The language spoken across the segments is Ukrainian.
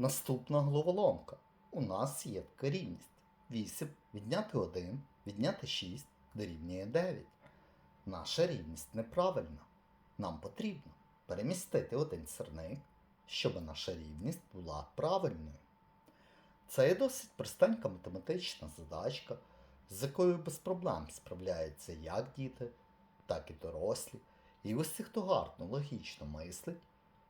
Наступна головоломка. У нас є така рівність. 8 відняти 1, відняти 6 дорівнює 9. Наша рівність неправильна. Нам потрібно перемістити один сирник, щоб наша рівність була правильною. Це є досить простенька математична задачка, з якою без проблем справляються як діти, так і дорослі. І усі, хто гарно логічно мислить,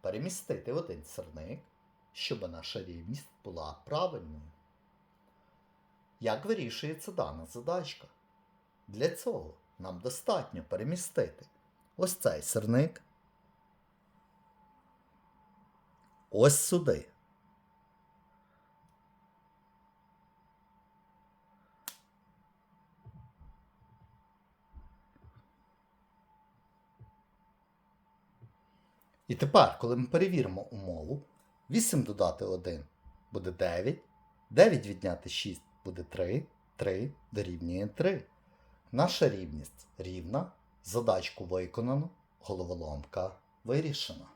перемістити один сирник, щоб наша рівність була правильною. Як вирішується дана задачка? Для цього нам достатньо перемістити ось цей сирник ось сюди. І тепер, коли ми перевіримо умову, 8 додати 1 буде 9, 9 відняти 6 буде 3, 3 дорівнює 3. Наша рівність рівна, задачку виконано, головоломка вирішена.